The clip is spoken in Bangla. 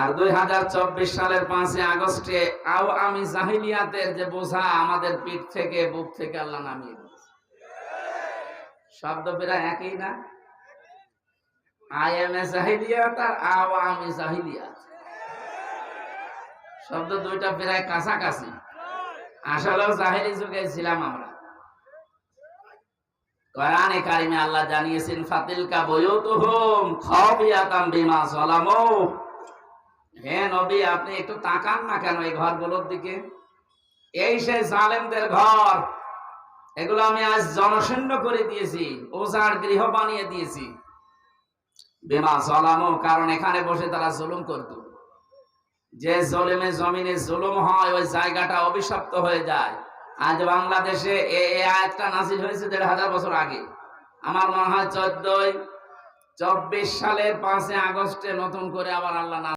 আর দুই হাজার চব্বিশ সালের পাঁচই আগস্টে, আও আমি জাহিলিয়াতের যে বোঝা, আমাদের পিঠ থেকে, বুক থেকে আল্লাহ নামিয়ে শব্দ প্রায় একই না? আই এম এ জাহিলিয়াত আর আও আমি জাহিলিয়াত। শব্দ দুইটা প্রায় কাছাকাছি। আসলেও জাহিলি যুগে ছিলাম আমরা। কোরআনে কারিমে আল্লাহ জানিয়েছেন, ফাতিলকা বয়ুতুহুম খাবিয়াতাম বিমা সালামু হে নবী, আপনি একটু তাকান না কেন এই ঘরগুলোর দিকে? এই সেই জালেমদের ঘর, এগুলো আমি আজ জনশূন্য করে দিয়েছি, ওজার গৃহ বানিয়ে দিয়েছি। বিমা সালামু কারণ এখানে বসে তারা জুলুম করত। যে জলেমে জমিনে জুলুম হয়, ওই জায়গাটা অভিশপ্ত হয়ে যায়। আজ বাংলাদেশে এ আয়াতটা নাজিল হয়েছে দেড় হাজার বছর আগে। আমার মনে হয় চোদ্দই, চব্বিশ সালের পাঁচই আগস্টে নতুন করে আবার আল্লাহ